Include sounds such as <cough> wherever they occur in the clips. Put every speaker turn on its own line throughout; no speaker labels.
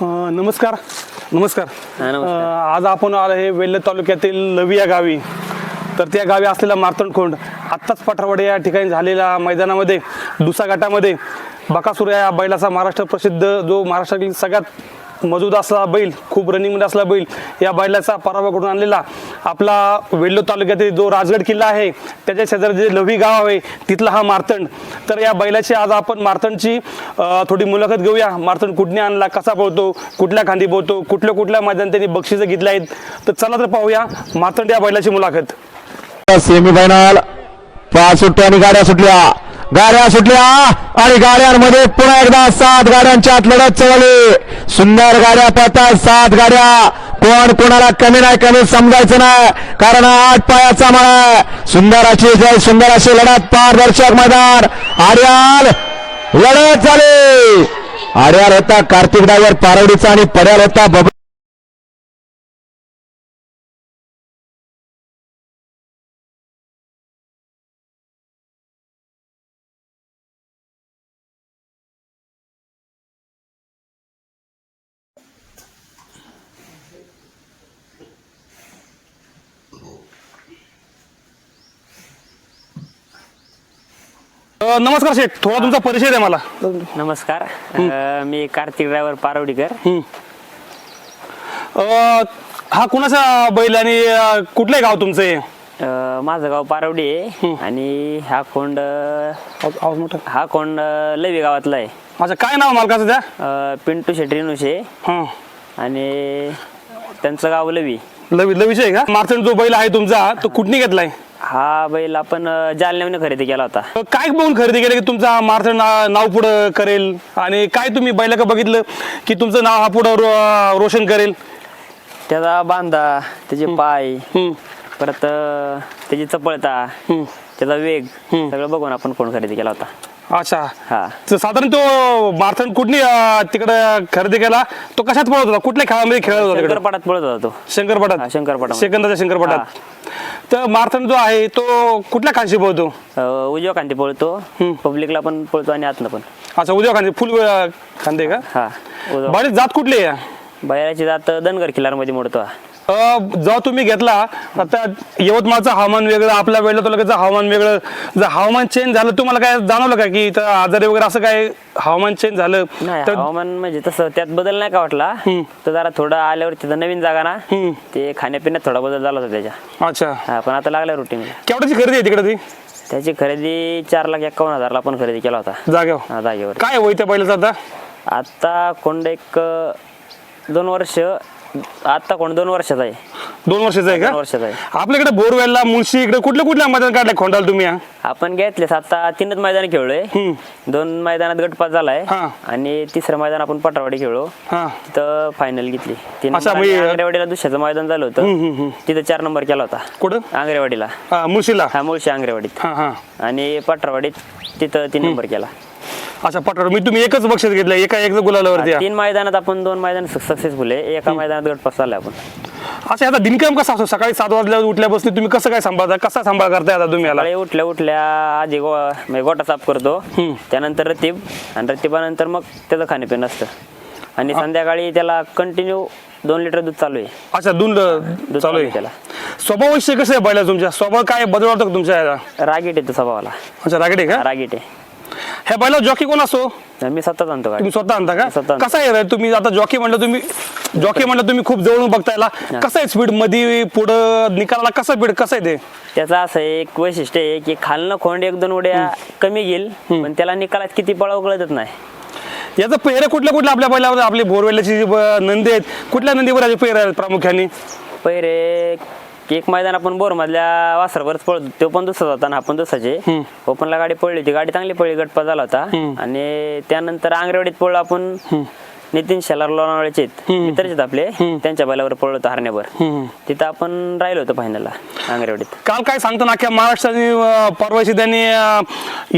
नमस्कार. नमस्कार.
हा,
आज आपण आलो आहे वेल्हे तालुक्यातील लवी या गावी. तर त्या गावी असलेला मार्तंडखोंड आत्ताच पठारवाडी या ठिकाणी झालेल्या मैदानामध्ये दुसा गटामध्ये बकासूर या बैलाचा महाराष्ट्र प्रसिद्ध जो महाराष्ट्रातील सगळ्यात मजूद असला बैल खूप रनिंगमध्ये असला बैल या बैलाचा पराभव करून आणलेला. आपला वेल्लो तालुक्यातील जो राजगड किल्ला आहे त्याच्या शेजारी जे लवी गाव आहे तिथला हा मार्तंड. तर या बैलाची आज आपण मार्तंडची थोडी मुलाखत घेऊया. मार्तंड कुठने आणला कसा पळतो कुठल्या खांदी पळतो कुठल्या कुठल्या मैदान त्यांनी बक्षिसं घेतली आहेत तर चला तर पाहूया मार्तंड या बैलाची मुलाखत.
सेमीफायनल पाच सुट्ट्या आणि गाड्या सुटल्या. गाड्या सुटल्या आणि गाड्यांमध्ये पुन्हा एकदा सात गाड्यांच्या आत लढत चढवली सुंदर गाड्या पाहतात सात गाड्या. कोण कोणाला कमी नाही कमी समजायचं नाही. कारण आठ पायाचा मळा सुंदर अशी जय सुंदर अशी लढत पारदर्शक मैदान. आर्याल लढत झाली. आर्याल होता कार्तिक डायवर पारवडीचा आणि पड्याल होता
अं, नमस्कार शेठ. थोडा तुमचा परिचय द्या मला.
नमस्कार. अ, मी कार्तिक ड्रायव्हर पारवडीकर.
अं, हा कुणाचा बैल आणि अं, कुठलं गाव तुमचं हे?
अ, माझं गाव पारवडी आहे. आणि हा खोंड
आवाज आवाज मोठा.
हा खोंड लवी गावातला आहे.
अच्छा काय नाव मालकाचं त्या?
अ, पिंटू शेट्टी नुशे
हां.
आणि त्यांचं गाव लवी.
लवी लवीचे आहे का? मार्तंड जो बैल आहे तुमचा तो कुठने घेतलाय?
हा बैल आपण अ, जालन्याने खरेदी केला होता.
काय बघून खरेदी केलं की तुमचा ना- नाव पुढं करेल? आणि काय तुम्ही बैला का बघितलं की तुमचं नाव हा पुढं रो- रोशन करेल?
त्याचा बांधा त्याचे पाय
हम्म,
परत अ, त्याची चपळता
हम्म.
त्याचा वेग सगळं बघून आपण फोन खरेदी केला होता.
अच्छा.
हा.
तर साधारण तो मार्तंड कुठली तिकडे खरेदी केला? तो कशात पळत होता? कुठल्या खेळामध्ये खेळत होता तिकडे?
शंकरपाटात पळत होता तो. हा,
शंकरपटात
शंकरपटामध्ये.
सेकंदाच्या शंकरपटात. तर मार्तंड जो आहे तो कुठल्या खांशी पळतो?
अ, उजव्या कांती पळतो. पब्लिकला पण पळतो आणि आतनं पण.
अच्छा उद्या खांदे फुल अं, खांदे का?
हा
बरीच जात कुठली आहे?
बैलाची जात धनगर किल्लारमध्ये मोडतो हा.
जेव्हा तुम्ही घेतला आता यवतमाळचं हवामान वेगळं आपल्या वेळेला तालुक्याचं हवामान वेगळं. जर हवामान चेंज झालं तुम्हाला काय जाणवलं का की इथं आजारी वगैरे असं काय हवामान चेंज झालं?
नाही
तर
हवामान म्हणजे तसं त्यात बदल नाही का वाटला? तर जरा थोडं आल्यावर तिथं नवीन जागा ना
हम्म.
ते खाण्यापिण्यात थोडा बदल झाला होता त्याच्या.
अच्छा.
हा पण आता लागला रुटीन
केवढ्याची खरेदी आहे तिकडे ती?
त्याची खरेदी चार लाख एकावन्न हजारला पण खरेदी केला होता.
जागेवर.
हा, जागेवर.
काय वय त्या बैलाचं आता?
आता कोंड एक अं, दोन वर्ष आता कोण? दोन वर्षाचा आहे.
दोन वर्षाचं आहे
दोन
का
वर्षाचा आहे.
आपल्याकडे बोरवेलला मुळशी इकडे कुठल्या कुठल्या मैदान काढले खोंडाल तुम्ही हा?
आपण घेतलेस आता तीनच मैदान खेळलोय.
हम्म.
दोन मैदानात गटपास झालाय.
हा.
आणि तिसरं मैदान आपण पटरवाडी खेळलो.
हा.
तिथं फायनल घेतली. तीन
अच्छा,
नंबर आणि
म्हणजे-
आंगरेवाडीला दुसऱ्याचं मैदान झालं होतं. तिथं चार नंबर केला होता.
कुठं?
आंगरेवाडीला
हा मुळशीला.
हा मुळशी आंगरेवाडीत
हा हा.
आणि पटरवाडीत तिथं तीन नंबर केला.
अच्छा पटवर मी तुम्ही एकच बक्षीस घेतलं एका एक गुलालावरती.
तीन मैदानात आपण दोन मैदान सक्सेसफुल आहे. एका मैदानात गटपास झालाय आपण.
अच्छा आता दिनक्रम कसा असतो? सकाळी सात वाजल्या उठल्यापासून तुम्ही कसं काय सांभाळता? कसा सांभाळ करताय आता तुम्ही याला?
सकाळी उठल्या उठल्या आधी गो म्हणजे गोटा साफ करतो. त्यानंतर रतीब. आणि रतीबानंतर मग त्याचं खाणेपिणं असतं. आणि संध्याकाळी त्याला कंटिन्यू दोन लिटर दूध चालू आहे.
अच्छा दुंड
दूध
चालू आहे.
त्याला.
स्वभाव विषय कसं आहे पहिला तुमच्या? स्वभाव काय बदल वाटतो का तुमच्या याला?
रागीट येतो स्वभावाला.
अच्छा रागडे का?
रागीट आहे.
ह्या बैला जॉकी कोण असतो
मी स्वतःच आणतो गाडी.
तुम्ही स्वतः आणता का. कसं आहे रे तुम्ही आता जॉकी म्हणलं तुम्ही जॉकी म्हणलं तुम्ही खूप जवळून बघता याला कसं आहे स्पीडमध्ये पुढं निकालाला? कसं स्पीड कसं आहे ते?
त्याचं असं एक वैशिष्ट्य आहे की खालनं खोंड एक दोन उड्या कमी घेईल पण त्याला निकालात किती पळाव कळतच नाही.
याचं पेहरे कुठल्या कुठल्या आपल्या बैलावर? आपली बोरवेल्याची जी ब- नंदी आहेत कुठल्या नंदीवर याचे पेहरे आहेत प्रामुख्याने?
पहिरे एक मैदान आपण बोर मधल्या वासरवरच पळतो तो पण दुसराच होता आणि हा पण दुसराचे ओपनला गाडी पडली होती गाडी चांगली पडली गटपा झाला होता. आणि त्यानंतर आंगरेवाडीत पळलो आपण. नितीन शेलार लोणावळ्याचे आहेत. मित्रच आहेत आपले. त्यांच्या बैलावर पळलो होतो हरण्यावर. तिथं आपण राहिलो होतो फायनलला आंगरेवाडीत
काल काय सांगतो ना अख्ख्या महाराष्ट्राने अं, परवाशी त्यांनी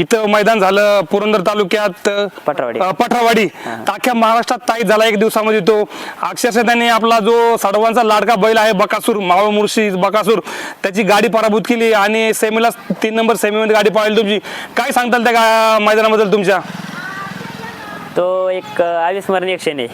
इथं मैदान झालं पुरंदर तालुक्यात अं,
पटरावाडी.
पठरावाडी तर अख्ख्या महाराष्ट्रात ताईत झाला एक दिवसामध्ये तो. अक्षरशः त्यांनी आपला जो साडवांचा लाडका बैल आहे बकासूर मावळ मुळशी बकासूर त्याची गाडी पराभूत केली आणि सेमीला तीन नंबर सेमीमध्ये गाडी पाहिली तुमची. काय सांगताल त्या गा- मैदानाबद्दल तुमच्या?
तो एक अविस्मरणीय क्षण आहे.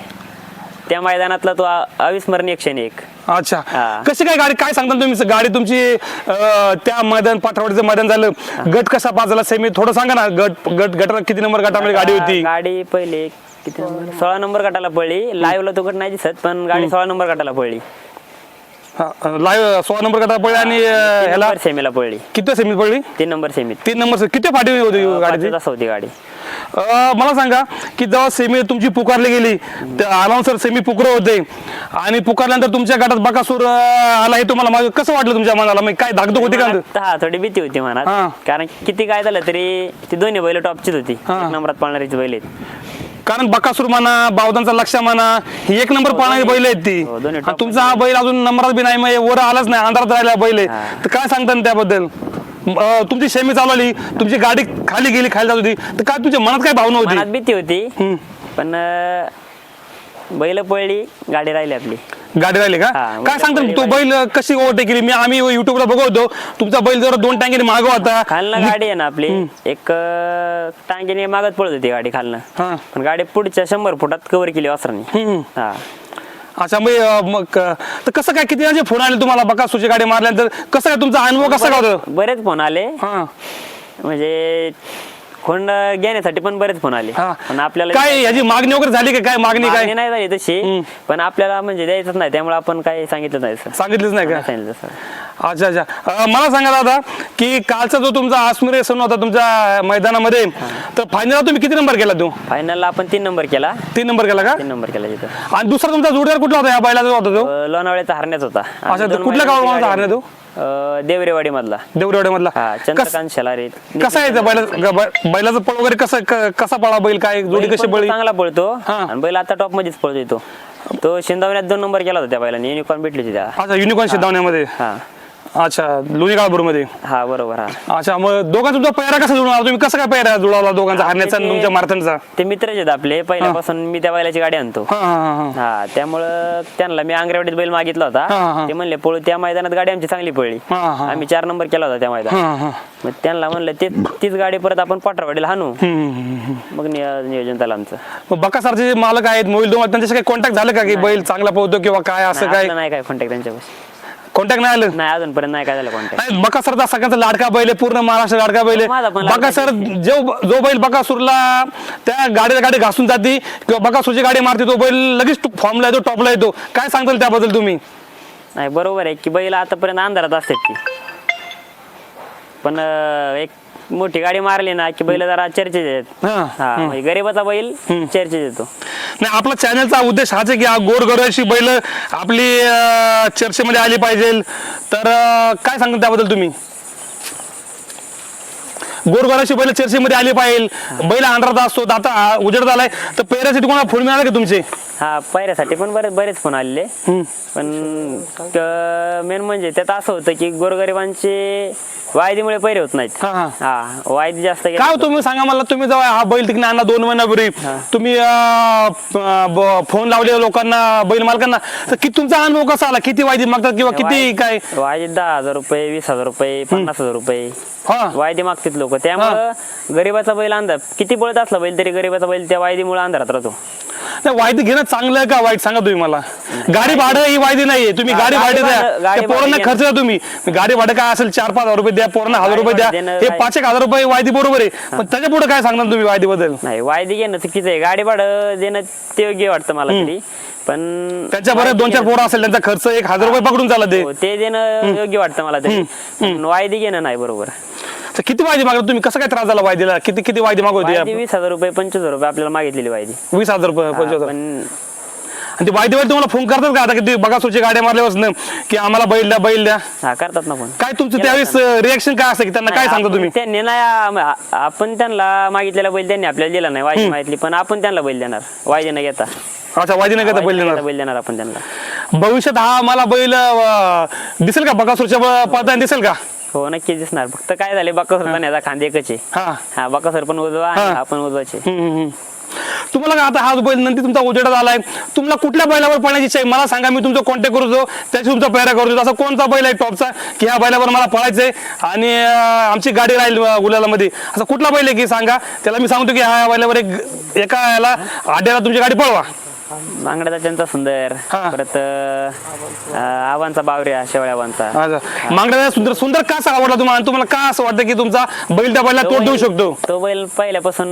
त्या मैदानातला तो अविस्मरणीय क्षण आहे एक.
अच्छा.
हा.
कशी काय गाडी काय सांगता तुम्ही? गाडी तुमची अं, त्या मैदान पाठवाडीचं मैदान झालं. गट कसा पाजला सेमी थोडं सांगा ना गट गट गटाला किती नंबर गटामध्ये गाडी होती?
गाडी पहिले किती नंबर? सोळा नंबर गटाला पडली लाईव्हला तो गट नाही दिसत पण गाडी सोळा नंबर गटाला पडली
लाईव्ह सोळा नंबर गटाला पडली आणि अं, ह्याला
नंबर सेमीला पडली
किती सेमी पडली
तीन नंबर सेमीत
तीन नंबर किती फाटी होती गाडीची?
होती गाडी.
अं, मला सांगा की जेव्हा सेमी तुमची पुकारली गेली अनाउन्सर सेमी पुकर होते. आणि पुकारल्यानंतर तुमच्या गटात बकासूर अं, आला हे तुम्हाला मागे कसं वाटलं तुमच्या मनाला? मग काय धाकधूक होती का?
मनात हा थोडी भीती होती
हा.
मनात कारण किती काय झालं तरी ती दोन्ही बैल टॉपचीच होती.
हा.
नंबरात पाळणारीची बैल आहेत.
कारण बकासूर म्हणा बावदांचा लक्ष म्हणा ही एक नंबर पाळणारी बैल आहेत ती.
हो, दोन्ही
आणि
top
तुमचा हा बैल अजून नंबरात बी नाही मग वर आलाच नाही अंधारात राहिला बैल आहे.
हा.
तर काय सांगता त्याबद्दल? अं, तुमची सेमी चालवली तुमची गाडी खाली गेली खाली जात होती. तर काय तुमच्या मनात काय भावना
मनात
होती
भीती होती.
हम्म.
पण अं, बैल पळली गाडी राहिली आपली.
गाडी राहिली का?
हा,
काय सांगता तो? बैल कशी ओव्हरटेक केली? मी आम्ही युट्यूबला बघतो तुमचा बैल जरा दोन टांगेने मागं होता.
खालनं गाडी आहे ना आपली. एक अं, टांगेने मागत पळत होती गाडी खालनं.
हा.
पण गाडी पुढच्या शंभर फुटात कव्हर केली वासरांनी
हम्म.
हा.
अच्छा मग अं, मग अं, तर कसं काय किती जणांचे फोन आले तुम्हाला? बकासूरची गाडी मारल्यानंतर कसं काय तुमचा अनुभव कसा काय होता?
बरेच फोन आले.
हा.
म्हणजे खोंड घेण्यासाठी पण बरेच फोन आले.
हा.
पण आपल्याला
काय याची मागणी वगैरे झाली का? काय मागणी
मागणी
काय?
नाही झाली तशी. पण आपल्याला म्हणजे द्यायचंच नाही त्यामुळे आपण काही सांगितलं नाही सर.
सांगितलंच नाही का?
सांगितलं सर.
अच्छा अच्छा. अं, मला सांगा दादा की कालचा जो तुमचा आसमिरे सण होता तुमच्या मैदानामध्ये तर फायनलला तुम्ही किती नंबर केला तू?
फायनलला आपण तीन नंबर केला.
तीन नंबर केला का?
तीन नंबर केला तिथं
आणि दुसरा तुमचा जोडीदार कुठला होता? या बैलाचा होता तो?
अं, लोणावळ्याचा हरण्याच होता.
अच्छा, तर कुठल्या गावाला हरण्या तो?
देवरेवाडी मधला
देवरेवाडी मधला
हा चंद्रकांत शेलारे.
कसा आहे बैला ग- बैलाचा पळ वगैरे कसं क- कसा पळा बैल? काय जोडी
बैल
कशी
पण तो
बळी
चांगला पळतो.
हा.
आणि बैल आता टॉप मध्येच पळतोय तो. तो शिंदावण्यात दोन नंबर केला होता त्या बैलाने. युनिकॉर्न भेटली होती
अच्छा युनिकॉर्न शिधावण्यामध्ये
हा.
अच्छा लोणी काळपूरमध्ये
हा बरोबर हा.
अच्छा मग दोघांचा तुमचा पैरा कसा जुळवला? तुम्ही कसं काय पैरा जुळवला दोघांचा? हरण्याचा आणि तुमच्या मारथांचा?
ते मित्रच आहेत आपले. पहिल्यापासून मी त्या बैलाची गाडी आणतो.
हा हा हा हा.
हा त्यामुळं त्यांना मी आंगरेवाडीत बैल मागितला
हा, हा.
होता ते म्हणले पळू त्या मैदानात गाडी आमची चांगली पळली
हा, हा.
आम्ही चार नंबर केला होता त्या मैदानात.
हा हा.
मग त्यांना म्हणलं ते तीच गाडी परत आपण पाठरावाडीला हाणू.
हम्म, हम्म, हम्म.
मग नियो- नियोजन झालं आमचं.
मग बकासारचे जे मालक आहेत मोबाईल दोन त्यांच्याशी काही कॉन्टॅक्ट झालं का की बैल चांगला पोहतो किंवा काय असं
नाही,
काय
आपलं नाही काय कॉन्टॅक्ट त्यांच्यापाशी.
कॉन्टॅक्ट नाही आलं?
नाही अजूनपर्यंत नाही काय झालं कॉन्टॅक्ट
नाही बकासरचा सगळ्यांचा लाडका बैल आहे पूर्ण महाराष्ट्र लाडका बैल. आहे
माझा पण लाडका
बकासर जो जो बैल बकासूरला त्या गाडीला गाडी घासून जाते किंवा बकासूरची गाडी मारते तो बैल लगेच फॉर्मला येतो टॉपला येतो. काय सांगताल त्याबद्दल तुम्ही?
नाही बरोबर आहे की बैल आतापर्यंत अंधारात असतात ती. पण अं, एक मोठी गाडी मारली ना की बैल जरा चर्चेत आहेत
हा,
हा म्हणजे गरीबाचा बैल चर्चेत येतो.
नाही आपला चॅनलचा उद्देश हाच आहे की हा बैल आपली अं, चर्चेमध्ये आली पाहिजे. तर अं, काय सांगता त्याबद्दल तुम्ही? गोरगराची बैल चर्चेमध्ये आली पाहिजे. बैल अंधारात असतो आता उजेड झालाय तर पेऱ्यासाठी कोणाला फोन मिळाला का तुमचे?
हा पायऱ्यासाठी पण बरेच बरेच फोन आलेले. पण मेन म्हणजे त्यात असं होतं की गोरगरिबांचे वायदीमुळे पैरे होत नाहीत.
हा, हा.
हा वायदी जास्त
काय हो तुम्ही सांगा मला तुम्ही जेव्हा हा बैल तिकडे आणला दोन महिन्यापूर्वी तुम्ही अं, अं, ब- फोन लावले लोकांना बैल मालकांना तर किती तुमचा अनुभव कसा आला? किती वायदी मागतात किंवा किती काय?
वायदी दहा हजार रुपये वीस हजार रुपये पन्नास हजार रुपये.
हा.
वायदी मागतात लोक. त्यामुळं गरीबाचा बैल अंधार. किती पळत असला बैल तरी गरीबाचा बैल त्या वायदीमुळे अंधारात राहतो.
नाही वायदी घेणं चांगलं आहे का? वाईट सांगा तुम्ही मला. गाडी भाडं ही वायदी नाहीये. तुम्ही
हा,
गाडी
गाडी
भाडे द्या.
गाडी
त्या पोरांना
भाडं
खर्च द्या तुम्ही. गाडी भाडं काय असेल चार पाच हजार रुपये द्या पोरांना हजार
गाडी
रुपये द्या.
भाडं देणं
हे पाच एक हजार रुपये वायदी बरोबर आहे. पण त्याच्या पुढे काय सांगणार तुम्ही वायदी बद्दल
नाही वायदी घेणं चुकीचं आहे. गाडी भाडं देणं ते योग्य वाटतं मला तरी. पण
त्याच्या बरं
वायदी
दोन चार पोरं असेल त्यांचा खर्च एक हजार रुपये पकडून चालत ते.
हो, ते देणं योग्य वाटतं मला तरी. पण वायदी घेणं नाही बरोबर.
तर किती वायदी मागतात तुम्ही कसं काय त्रास झाला वायदीला किती किती वायदी
वायदी
मागवते
वीस हजार रुपये पंचवीस हजार रुपये आपल्याला मागितलेली वायदी.
वीस हजार रुपये पंचवीस हजार.
पण
आणि ते वायदीवर तुम्हाला फोन करतात का? आता की ते बघा सुची गाड्या मारल्यापासून की आम्हाला बैल द्या बैल द्या.
हा करतात ना पण
काय तुमचं त्यावेळेस रिएक्शन काय असतं? की त्यांना काय सांगता तुम्ही?
त्यांनी नाही आम- आपण त्यांना मागितलेला बैल त्यांनी आपल्याला दिला नाही वायदी मागितली पण आपण त्यांना बैल देणार. वायदी न घेता.
अच्छा वायदी नाही बैल
वायदी न
देणार
घेता बैल देणार आपण त्यांना.
भविष्यात हा मला बैल अं, दिसेल का? बकासूरच्या ब- पळताना दिसेल का?
हो नक्कीच दिसणार. फक्त काय झाले बकासूर पण याचा खांदे एकच आहे.
हा.
हा बकासूर पण उजवा आणि
हा.
हा पण उजवाचे.
हम्म, हम्म, हम्म. तुम्हाला का आता हा बैल नंतर तुमचा उजेडात आलाय. तुम्हाला कुठल्या बैलावर पळण्याची इच्छा आहे? मला सांगा मी तुमचा कॉन्टॅक्ट करतो त्याची तुमचा पैरा करतो असा कोणता बैल आहे टॉपचा की ह्या बैलावर मला पळायचंय आणि अं, आमची गाडी राहील अं, गुलालामध्ये. असा कुठला बैल आहे की सांगा? त्याला मी सांगतो की ह्या बैलावर एक एका याला आड्याला तुमची गाडी पळवा.
बांगड्याचा त्यांचा सुंदर.
हा.
परत अं, आव्हानचा बावऱ्या शेवळ्या आव्हानचा.
अच्छा मागण्याचा सुंदर सुंदर का असं आवडला तुम्हाला? आणि तुम्हाला का असं वाटतं की तुमचा बैल त्या तोड देऊ शकतो?
तो बैल पहिल्यापासून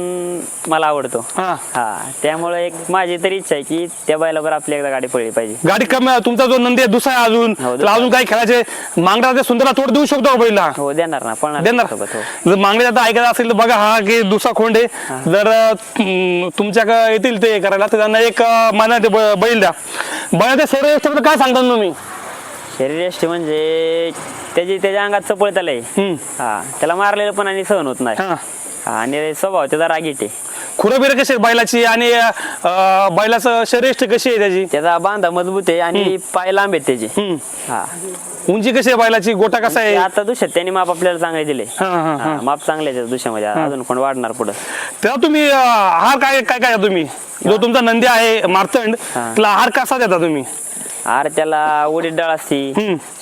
मला आवडतो.
हा.
हा त्यामुळे एक माझी तरी इच्छा आहे की त्या बैलावर आपली एकदा गाडी पळली पाहिजे.
गाडी कमी तुमचा जो नंदी आहे दुसरा आहे अजून.
हो,
त्याला अजून काही खेळायचे? मागण्याचा सुंदरला तोड देऊ शकतो का बैला?
हो देणार ना. पळणार
देणार.
सोबत हो.
जर मागणी आता ऐकायचं असेल तर बघा हा की दुसरा खोंड आहे. जर अं, तुमच्या येतील ते करायला तर त्यांना एक माना ते ब- बैल द्या. बैल ते सोडे काय सांगता तुम्ही?
शरीरयष्टी म्हणजे त्याची त्याच्या अंगात चपळत
हम्म.
हा त्याला मारलेलं पण आणि सहन होत नाही.
हा.
हा, आणि स्वभाव त्याचा रागीट आहे
खुरं बिरं कशी आहे बैलाची? आणि अं, बैलाचं शरीर कशी आहे त्याची?
त्याचा बांधा मजबूत आहे आणि पाय लांब आहेत त्याचे.
हम्म.
हा.
उंची कशी आहे बैलाची? गोटा कसा
ते
आहे?
आता दुष्यात त्यांनी माप आपल्याला चांगले दिले.
हा, हा,
हा, माप चांगले आहे दुष्यामध्ये अजून पण वाढणार पुढं?
तेव्हा तुम्ही अं, आहार काय काय काय तुम्ही? जो तुमचा नंदी आहे मार्तंड
हा.
त्याला आहार कसा देता तुम्ही?
आर त्याला उडीद डाळ असती.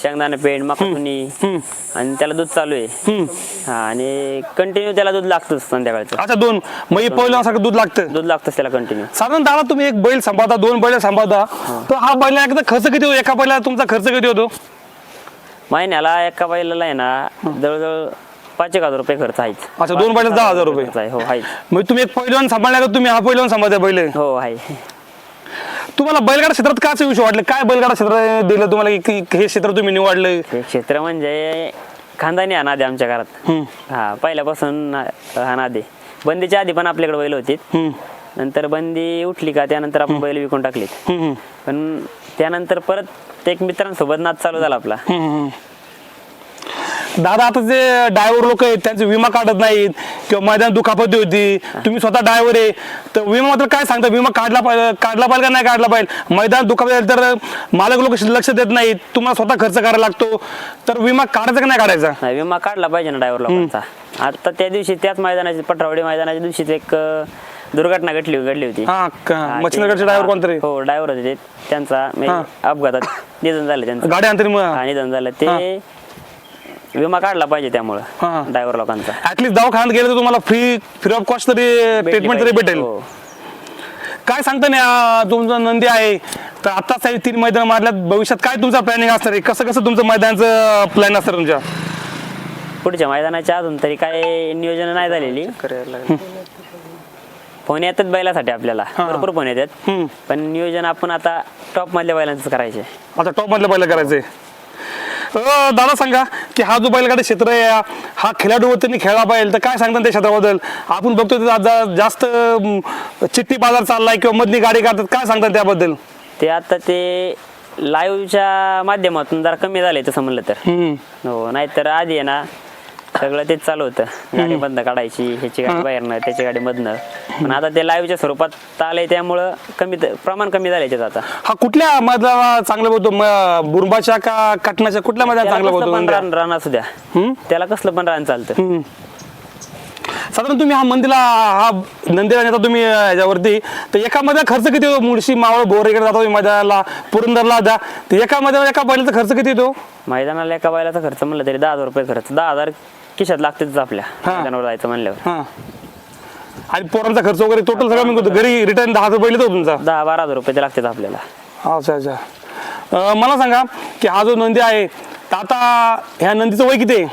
शेंगदाणा पेंड मकानी
हम्म.
आणि त्याला दूध चालू आहे. हा आणि कंटिन्यू त्याला दूध लागतंच संध्याकाळचं.
अच्छा दोन. मग पहिल्यासारखं दूध लागतं?
दूध लागतंच त्याला कंटिन्यू
साधारण दादा तुम्ही एक बैल सांभाळता दोन बैल सांभाळता. तर हा बैल एकदा खर्च किती होतो? एका बैला तुमचा खर्च किती होतो?
महिन्याला एका बैलाला आहे ना जवळजवळ पाच एक हजार रुपये खर्च आहेच
अच्छा, दोन बैलाला दहा हजार रुपये.
आहे. हो आहे
मग तुम्ही एक पहिलवान सांभाळल्या का? तुम्ही हा पहिलवान सांभाळता बैल?
हो आहे.
तुम्हाला बैलगाडा क्षेत्रात का असं विषय वाटलं काय बैलगाडा क्षेत्र दिलं तुम्हाला की की हे क्षेत्र तुम्ही निवडलं
हे क्षेत्र म्हणजे खानदानी अनादे आमच्या घरात
हम्म.
हा पहिल्यापासून अनादे बंदीच्या आधी पण आपल्याकडे बैल होती
हम्म.
नंतर बंदी उठली का त्यानंतर आपण बैल विकून टाकलीत
हम्म, हम्म.
पण त्यानंतर परत एक मित्रांसोबत नाच चालू झाला आपला
हम्म, हम्म. दादा आता जे ड्रायव्हर लोक आहेत त्यांचे विमा काढत नाहीत किंवा मैदान दुखापती होती तुम्ही स्वतः ड्रायव्हर आहे तर विमा मात्र काय सांगता? विमा काढला पाहिजे काढला पाहिजे का नाही काढला पाहिजे? मैदान दुखापत झाली तर मालक लोक लक्ष देत नाहीत तुम्हाला स्वतः खर्च करायला लागतो. तर विमा काढायचा का नाही काढायचा?
नाही, विमा काढला पाहिजे ना ड्रायव्हर लोकांचा. आता त्या दिवशी त्याच मैदानाची पटरावडी मैदानाच्या दिवशीच एक अं, दुर्घटना घडली घडली होती.
हा का-
हा, ते-
कोणतरी?
हो ड्रायव्हर होते ते. त्यांचा म्हणजे
हा.
अपघातात निधन झालं त्यांचं.
गाडी अंतरी
हा, निधन झालं. ते विमा काढला पाहिजे
हा.
त्यामुळं ड्रायव्हर लोकांचा.
ऍटलीस्ट दवाखान्यात गेलं तर तुम्हाला फ्री फ्री ऑफ कॉस्ट तरी ट्रीटमेंट तरी. भेटेल.
हो.
काय सांगता नाही आ, तुमचा नंदी आहे. तर आताच हे तीन मैदान मारल्यात. भविष्यात काय तुमचा प्लॅनिंग असणार आहे? कसं कसं तुमचं मैदानाचं प्लॅन असणार तुमच्या?
पुढच्या मैदानाच्या अजून तरी काय नियोजन नाही झालेली. फोन येतात बैलासाठी आपल्याला. भरपूर फोन येतात.
हम्म.
पण नियोजन आपण आता टॉप मधल्या बैलांच करायचे
आता टॉप मधलं पहिलं करायचंय. अं, दादा सांगा की हा जो बैलगाडी क्षेत्र आहे हा खेळाडूवरती खेळला पाहिजे तर काय सांगतात त्या क्षेत्राबद्दल? आपण बघतो आज जास्त अं, चिठ्ठी बाजार चाललाय किंवा मधली गाडी काढतात काय सांगतात त्याबद्दल?
ते आता ते लाईव्हच्या माध्यमातून जरा कमी झालंय तसं म्हणलं तर.
हम्म.
हो नाहीतर आधी आहे ना सगळं तेच चालू होतं. गाडी मधनं काढायची ह्याची गाडी बाहेरनं त्याची गाडी मधनं. पण आता ते लाईव्हच्या स्वरूपात आलंय त्यामुळं कमी प्रमाण कमी झालंय त्याचं आता.
हा कुठल्या मैदानाला चांगलं बोलतो? बुरबाच्या का कटनाच्या कुठल्या
त्याला
चांगलं बोलतो?
रान असू द्या? त्याला कसलं पण रान चालतं.
साधारण तुम्ही हा मंदिरला हा नंदीला नेता तुम्ही याच्यावरती तर एका मध्ये खर्च किती येतो मुळशी मावळ बोर इकडे जाता मैदानाला पुरंदरला जा. तर एका मध्ये एका बैलाचा खर्च किती येतो
मैदानाला एका बैलाचा खर्च म्हणलं तरी दहा हजार रुपये खर्च. दहा हजार खिशात लागतेच आपल्या.
हा.
मैदानावर जायचं म्हणल्यावर.
हा. आणि पोरांचा खर्च वगैरे टोटल सगळं मी करतो घरी रिटर्न दहा हजार रुपये येतो तुमचा.
दहा बारा हजार रुपये ते लागतात आपल्याला.
अच्छा अच्छा. अं, मला सांगा की हा जो नंदी आहे तर आता ह्या नंदीचं वय किती आहे?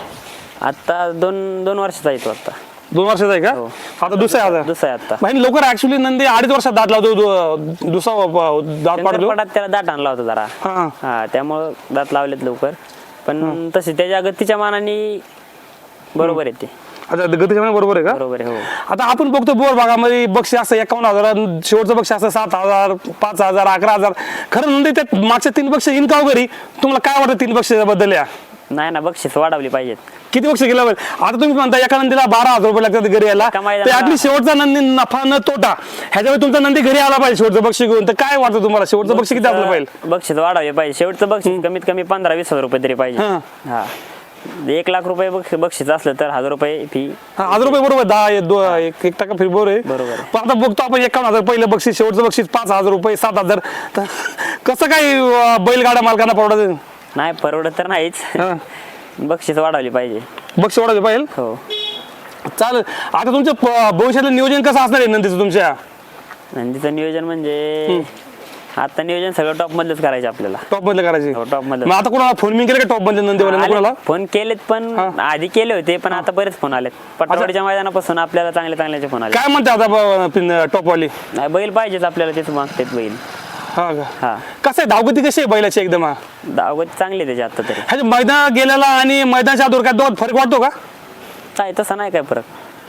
आता दोन दोन वर्षाचा येतो आता.
दोन वर्षाचा आहे का?
हो.
आता दुसरा आहे आता.
दुसरा आहे आता.
माहिती लवकर ऍक्च्युली नंदी अडीच वर्षात दात लावतो दु- दुसरा व- दात पाडतो.
त्याला दाट आणला होता जरा.
हा.
हा त्यामुळं दात लावलेत लवकर. पण तसे त्याच्या गतीच्या मानाने बरोबर येते
अच्छा गतीच्या मानाने बरोबर आहे का?
बरोबर आहे हो.
आता आपण बघतो बोर भागामध्ये बक्षीस असं एकावन्न हजार शेवटचं बक्षीस असं सात हजार पाच हजार अकरा हजार. खरं नंदी त्यात मागच्या तीन का हो घरी तुम्हाला काय वाटतं तीन बक्षिसाबद्दल या?
नाही ना बक्षीस वाढवली पाहिजेत.
किती बक्षीस गेला पाहिजे आता तुम्ही म्हणता एका नंदीला बारा हजार रुपये लागतात घरी यायला.
एका
तर ऍटलीस्ट शेवटचा नंदी नफा न तोटा. ह्याच्यामुळे तुमचा नंदी घरी आला पाहिजे शेवटचं बक्षीस घेऊन. तर काय वाटतं तुम्हाला? शेवटचं बक्षीस किती असलं पाहिजे?
बक्षीस वाढवले पाहिजे. शेवटचं बक्षीस कमीत कमी पंधरा वीस हजार रुपये तरी पाहिजे.
हा.
एक लाख रुपये बक्ष- बक्षीस असलं तर हजार रुपये फी
हा, हजार रुपये बरोबर दहा एक- दो- एक एक टक्का फिर बरोबर आहे.
बरोबर आहे.
पण आता बघतो आपण एकावन्न हजार पहिलं बक्षीस शेवटचं बक्षीस पाच हजार रुपये सात हजार. तर कसं काय अं, बैलगाडा मालकांना परवडत
नाही? परवडत तर नाहीच. बक्षीस वाढवली पाहिजे.
बक्षीस वाढवलं पाहिजे?
हो.
चालेल. आता तुमचं प- भविष्यातलं नियोजन कसं असणार आहे नंदीचं तुमच्या?
आणि तिचं नियोजन म्हणजे आता नियोजन सगळं टॉप मधलंच करायचं आपल्याला.
टॉप मधले करायचे?
हो, top मधलं.
मग आता कोणाला फोन मी केला का टॉप मधले नंदीवाल्यांना कोणाला?
फोन केलेत पण आधी केले होते पण आता बरेच फोन आलेत. पटवाडीच्या मैदानापासून आपल्याला चांगले चांगल्याचे फोन आले.
काय म्हणते आता टॉपवाली
नाही बैल पाहिजेच आपल्याला तेच मागतात बैल.
हा का?
हा.
कसं आहे धावगती कशी आहे बैलाची एकदम? हा
दावत चांगली त्याची आता तरी.
ह्याच्या मैदानात गेलेला आणि मैदानाच्या आधोर काय दोघात फरक वाटतो का?
काय तसं नाही काय फरक.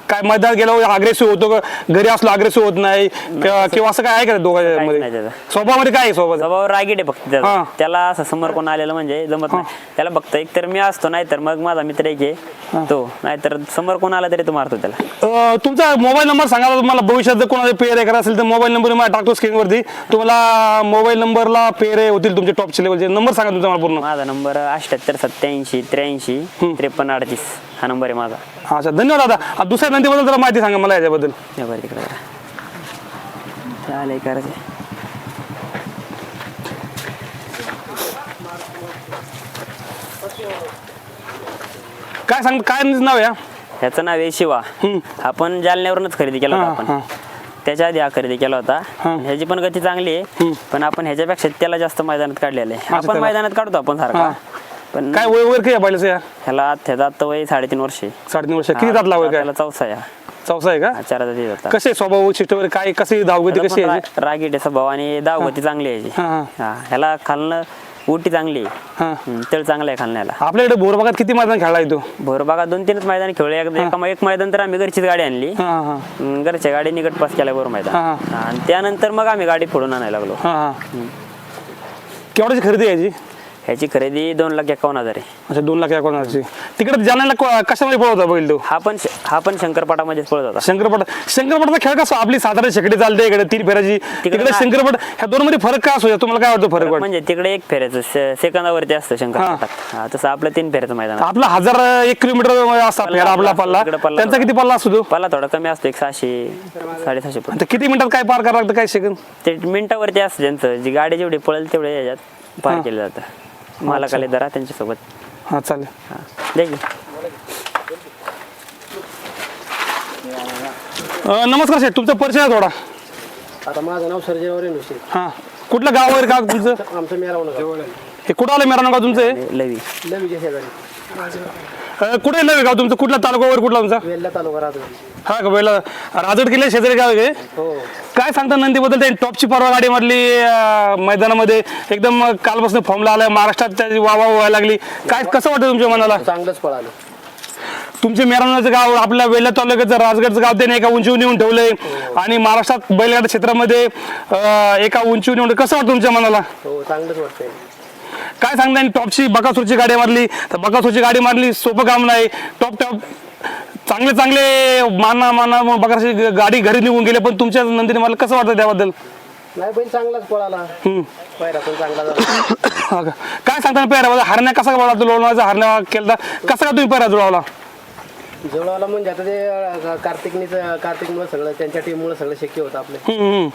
काय मैदानात गेल्यावर अग्रेसिव्ह होतो का? घरी असलो अग्रेसिव्ह होत नाही किंवा किंवा असं काय आहे का
नाही
दोघांमध्ये
त्याचं.
स्वभावामध्ये काय आहे स्वभाव
स्वभाव रागीट आहे फक्त
हा.
त्याला असं समोर कोण आलेलं म्हणजे जमत नाही. त्याला फक्त एक तर मी असतो नाही तर मग माझा मित्र एक आहे तो. नाहीतर समोर कोण आला तरी तो मारतो त्याला.
अं, तुमचा मोबाईल नंबर सांगा तुम्हाला भविष्यात जर कोणाला पेअर करा असेल तर मोबाईल नंबर मला टाकतो स्क्रीनवरती. तुम्हाला मोबाईल नंबरला पेअर होतील तुमचे टॉपचे लेवलचे नंबर सांगा तुमचा मला पूर्ण.
माझा नंबर अठ्याहत्तर सत्याऐंशी त्र्याऐंशी त्रेपन्न अडतीस. हा नंबर आहे माझा.
अच्छा. धन्यवाद दादा. दुसऱ्या नंदीबद्दल जरा माहिती सांगा मला याच्याबद्दल.
या बरं तिकडे जरा. चालेल करायचं
काय सांग काय नाव आहे हा?
ह्याचं नाव आहे शिवा. आपण जालन्यावरूनच खरेदी केला होता
हा,
आपण. त्याच्या आधी हा खरेदी केला होता. ह्याची पण गती चांगली आहे. पण आपण ह्याच्यापेक्षा त्याला जास्त मैदानात काढलेलं आहे. आपण
त्याला.
मैदानात काढतो आपण
हा.
पण
काय वय वगैरे काय आहे बैलाचं या?
ह्याला ह्याचा आता वय साडेतीन वर्ष.
साडेतीन वर्ष. किती दात लावय काय?
त्याला चौसा हा.
चौसा आहे का?
चार जाती होता
कसे स्वभाव वैशिष्ट्य वगैरे काय कशी धावगती कशी आहे? याची?
रागीट स्वभाव आणि दावगती चांगली आहे
हा, हा.
हा ह्याला खालनं उटी चांगली आहे.
हा.
हम्म, तळ चांगलं आहे खालण्याला
आपल्याकडे बोरबागात किती मैदान खेळला येतो?
भोरबागा दोन तीनच मैदान खेळले एकदा एका एक मैदान तर आम्ही घरचीच गाडी आणली.
हा हा.
हम्म, घरच्या गाडी निकट पास केला बरोबर मैदान.
हा,
हा, आणि त्यानंतर मग आम्ही गाडी फोडून आणायला लागलो.
हा हा. केवढ्याची खरेदी आहे याची?
ह्याची खरेदी दोन लाख एकावन्न हजार आहे.
अच्छा दोन लाख एकोणाची तिकडे जाण्याला को- कशामध्ये पळवता बैल तो?
हा पण हा पण शंकरपाटामध्येच पळत होता
शंकरपट शंकरपटाचा खेळ कसा? आपली साधारण शेकडी चालते इकडे तीन फेराची तिकडे
ना-
शंकरपट ह्या दोन मध्ये फरक काय असतो तुम्हाला काय वाटतं फरक? वाटतं
म्हणजे तिकडे एक फेऱ्याचं से- सेकंदावरती असतं शंकरपाटात. हा. तसं आपलं तीन फेऱ्याचं मैदान.
आपला हजार एक किलोमीटर असा फेरा आपला पल्ला. त्यांचा किती पल्ला असतो तो?
पल्ला थोडा कमी असतो एक सहाशे साडेसहाशे पण
आता किती मिनिटात काय पार करावं लागतं काय सेकंद?
ते मिनिटावरती असतं त्यांचं. जी गाडी जेवढी पळेल तेवढे याच्यात पार केलं जातं. मालकाले दरा त्यांच्यासोबत.
हा चालेल.
हा. द्या की.
अं, नमस्कार शेठ तुमचा परिचय आहे थोडा.
आता माझं नाव सर्जय वरेनुशी
हा. कुठलं गाव वगैरे का तुमचं?
आमचं मेरावणं
हे कुठं आलं मेरा गाव तुमचं हे?
लवी.
नवीच्या शेजारी.
अं, कुठे नव्हे गाव तुमचं? कुठला तालुका वगैरे कुठला तुमचा?
वेल्ला तालुका राहतो
हा का पहिला राजड किल्ले शेजारी गाव आहे का?
हो.
काय सांगता नंदीबद्दल? त्यांनी टॉपची परवा गाडीमधली अं, मैदानामध्ये एकदम कालपासून फॉर्मला आलाय महाराष्ट्रात त्याची वाह वाह व्हायला लागली. काय कसं वाटतं तुमच्या मनाला?
चांगलंच पळालं.
तुमचे मेरानाचं गाव आपल्या वेल्हा तालुक्याचं राजगडचं गाव त्याने एका उंचीवर नेऊन ठेवलंय. आणि महाराष्ट्रात बैलगाडी क्षेत्रामध्ये अं, एका उंचीवर नेऊन कसं वाटतं तुमच्या मनाला?
हो चांगलंच वाटतंय.
काय सांगता आणि टॉपची बकासूरची गाडी मारली. तर बकासूरची गाडी मारली सोपं काम नाही. Top top. चांगले चांगले माना माना बकासूरची गाडी घरी निघून गेले पण तुमच्या नंदीने मला कसं वाटतं त्याबद्दल?
नाही बैल चांगलाच पळाला.
हम्म.
पायरा पण चांगला झाला. <coughs>
हा का? काय सांगता पेहरा हरण्या कसा पळा लोणाचा हरण्या केला कसा का तुम्ही पेहरा जुळवला?
जुळवाला म्हणजे आता ते कार्तिकनीच कार्तिकमुळे सगळं त्यांच्या टीममुळे सगळं शक्य होतं आपलं.
हम्म, हम्म.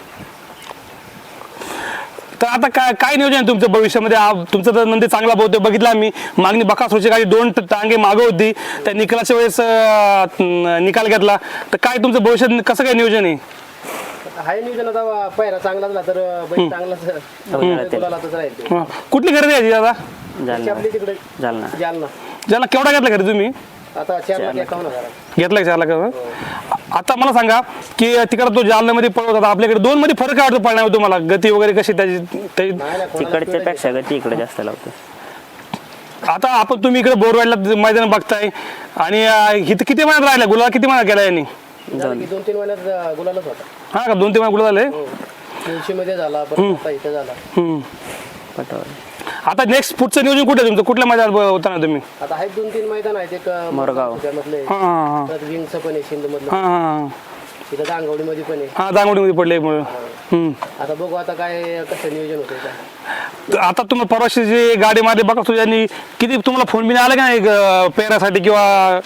आता काय काय नियोजन आहे तुमचं भविष्यामध्ये? आ- तुमचं तर नंदी चांगला बहुतेक बघितला आम्ही. मागणी बकासूरची गाडी दोन ट- टांगे मागं होती. त्या निकालाच्या वेळेस अं, निकाल घेतला. तर काय तुमचं भविष्यात कसं काय नियोजन आहे?
हाय नियोजन आता पायरा चांगला झाला तर अं, बैल चांगलाच गुलालातच राहील ते.
हा. कुठली खरेदी आहे दादा?
जालना.
आपली तिकडे?
जालना.
जालना.
ज्याला केवढा घेतला खरेदी तुम्ही?
आता चार लाख एकावन्न हजार.
घेतला का चारला का आता मला सांगा की तिकडे तो जालन्यामध्ये पळवत होता आपल्याकडे दोन मध्ये फरक वाटतो पळण्यामध्ये तुम्हाला? गती वगैरे कशी त्याची?
तिकडच्या पेक्षा गती इकडे जास्त लावतो
आता आपण तुम्ही इकडे बोरवाडला मैदान बघताय आणि अं, इथं किती महिन्यात राहिला? गुलाब किती महिन्यात केला यांनी?
झालं की दोन तीन महिन्यात अं, गुलालच होता.
हा का? दोन तीन महिने गुलाब झाले?
मुळशी मध्ये झाला परत आता इथं झाला.
हम्म.
पटावर
आता नेक्स्ट पुढचं नियोजन कुठे आहे तुमचं? कुठल्या मैदानात ब- होता ना तुम्ही?
आता आहेत दोन तीन मैदान आहेत. एक अं,
मोरगाव.
मधले
हा हा
परत विंगचं पण आहे सिंधू मधलं
हा
तिथं दांगवडीमध्ये पण आहे.
हा दांगोडीमध्ये पडले हम्म.
आता बघू आता काय कसं नियोजन होतं काय.
तर आता तुम्ही परवाशी जी गाडी मारली बघा तुझ्यांनी किती तुम्हाला फोन बिन आला का नाही पेरासाठी किंवा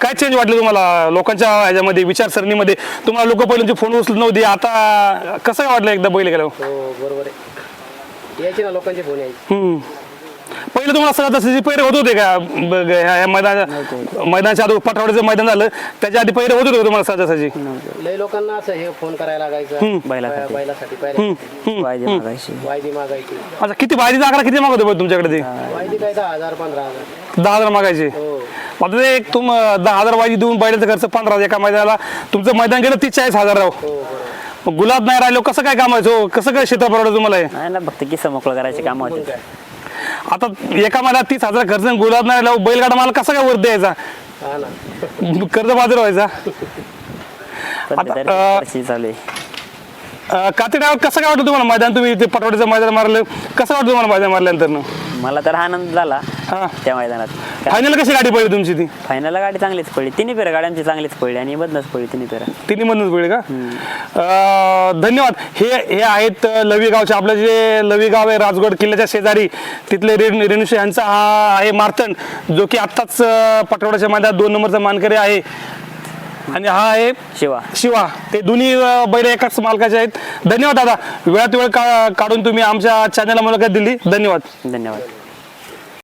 काय चेंज वाटले तुम्हाला? लोकांच्या ह्याच्यामध्ये विचारसरणीमध्ये. तुम्हाला लोक पहिल्यांची फोन उचलत नव्हती. आता कसं काय वाटलं एकदा बैल गेलं
हो बरोबर आहे. यायचे ना लोकांचे फोन यायचे.
हम्म. पहिले तुम्हाला सगळं तसे पहिले होत होते का? ब- ग- ह्या ह्या मैदान मैदानाच्या अगोदर पटवाडीचं मैदान झालं. त्याच्या आधी पहिले होत होते का तुम्हाला सहजासहजी
लय लोकांना असं हे फोन करायला लागायचं.
बैलासाठी.
बैलासाठी पहिले
वायदे मागायची.
वायदी मागायची.
अच्छा किती बाहेरचा आकडा किती मागवतो बरं तुमच्याकडे ते?
वायदी काय दहा हजार पंधरा हजार.
दहा हजार मागायचे.
हो.
आता ते एक तुम दहा हजार वाजी देऊन बैलाचा खर्च पंधरा हजार एका मैदानाला तुमचं मैदान गेलं तीस चाळीस हजार राव.
हो बरोबर.
मग गुलाब नाही राहिलो कसं काय कामायचं हो? कसं काय क्षेत्र परवडतं तुम्हाला? हे?
नाही ना फक्त किस्सा मोकळं करायचे काम होते.
आता एका महिन्यात तीस हजार खर्च आणि गुलाब नाही राहिलो बैलगाडा मला कसं काय वर द्यायचा कर्ज बाजार व्हायचा?
सध्या तरी
अं,
परिस्थिती चालू आहे.
कातीडावर कसं काय वाटतं तुम्हाला मैदान? तुम्ही ते पटवाडीचं मैदान मारलं कसं वाटतं तुम्हाला मैदान मारल्यानंतर
मला तर आनंद झाला.
हा.
त्या मैदानात.
फायनल कशी गाडी पडली तुमची ती?
फायनलला गाडी चांगलीच पडली. तिन्ही फेऱ्या गाड्यांची चांगलीच पडली आणि मधनच पडली तिन्ही फेऱ्या
तिन्ही मधूनच पडली का? अं, धन्यवाद. हे हे आहेत अं, लवी गावचे आपलं जे लवी गाव आहे राजगड किल्ल्याच्या शेजारी तिथले रेणू रेणुशे यांचा हा आहे मार्तंड जो की आत्ताच अं, पटवाड्याच्या मैदानात दोन नंबरचा मानकरी आहे. आणि हा आहे
शिवा.
शिवा. ते दोन्ही अं, बैल एकाच मालकाचे आहेत. धन्यवाद दादा. वेळात वेळ का काढून तुम्ही आमच्या चॅनलला मुलाखत दिली. धन्यवाद.
धन्यवाद.